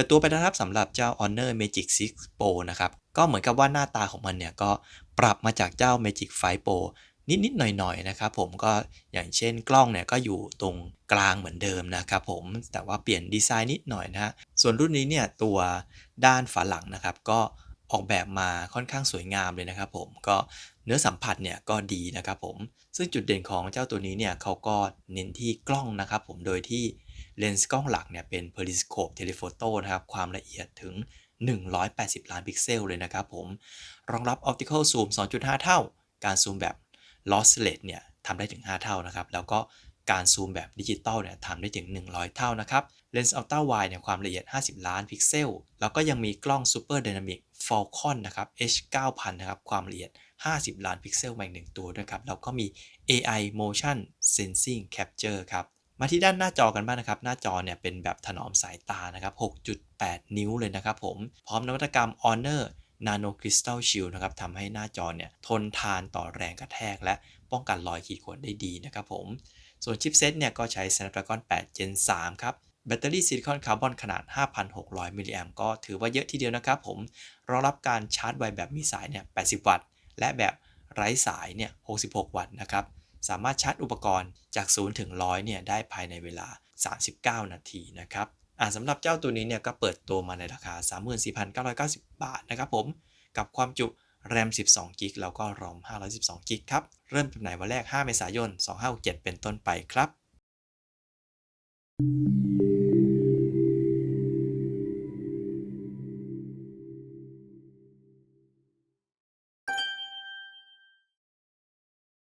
ปิดตัวไปนะครับสำหรับเจ้า Honor Magic 6 Pro นะครับ ก็เหมือนกับว่าหน้าตาของมันเนี่ยก็ปรับมาจากเจ้า Magic 5 Pro นิด ๆ หน่อย ๆ นะครับผมก็อย่างเช่นกล้องเนี่ยก็อยู่ตรงกลางเหมือนเดิมนะครับผมแต่ว่าเปลี่ยนดีไซน์นิดหน่อยนะฮะส่วนรุ่นนี้เนี่ยตัวด้านฝาหลังนะครับ ก็ออกแบบมาค่อนข้างสวยงามเลยนะครับผมก็เนื้อสัมผัสเนี่ยก็ดีนะครับผมซึ่งจุดเด่นของเจ้าตัวนี้เนี่ยเขาก็เน้นที่กล้องนะครับผมโดยที่ เลนส์กล้องหลักเนี่ยเป็น periscope telephoto นะครับ ความละเอียดถึง 180 ล้านพิกเซลเลยนะครับผม รองรับ optical zoom 2.5 เท่า การซูมแบบ lossless เนี่ยทำได้ถึง 5 เท่านะครับ แล้วก็การซูมแบบดิจิตอลเนี่ยทำได้ถึง 100 เท่านะครับ เลนส์อัลตร้าไวเนี่ยความละเอียด 50 ล้านพิกเซล แล้วก็ยังมีกล้อง Super Dynamic Falcon นะครับ H 9000นะครับความละเอียด 50 ล้านพิกเซลมาอีกหนึ่งตัวด้วยครับ แล้วก็มี AI Motion Sensing Capture ครับ มาที่ด้านหน้าจอกันบ้างนะครับ หน้าจอเนี่ยเป็นแบบถนอมสายตานะครับ 6.8 นิ้วเลยนะครับผม พร้อมนวัตกรรม Honor Nano Crystal Shield นะครับทำให้หน้าจอเนี่ยทนทานต่อแรงกระแทก และป้องกันรอยขีดข่วนได้ดีนะครับผม ส่วนชิปเซตเนี่ยก็ใช้ Snapdragon 8 Gen 3 ครับ แบตเตอรี่ซิลิคอนคาร์บอนขนาด 5,600 มิลลิแอมก็ถือว่าเยอะทีเดียวนะครับผม รองรับการชาร์จไวแบบมีสายเนี่ย 80 วัตต์ และแบบไร้สายเนี่ย 66 วัตต์นะครับ สามารถชาร์จอุปกรณ์จาก 0 ถึง 100เนี่ยได้ภายในเวลา 39 นาทีนะครับอ่าสำหรับเจ้าตัวนี้เนี่ยก็เปิดตัวมาในราคา 34,990 บาทนะครับผมกับความจุแรม 12 g b แล้วก็ ROM 512 g b ครับ เริ่มจำหน่ายวันแรก 5 เมษายน 2567 เป็นต้นไปครับ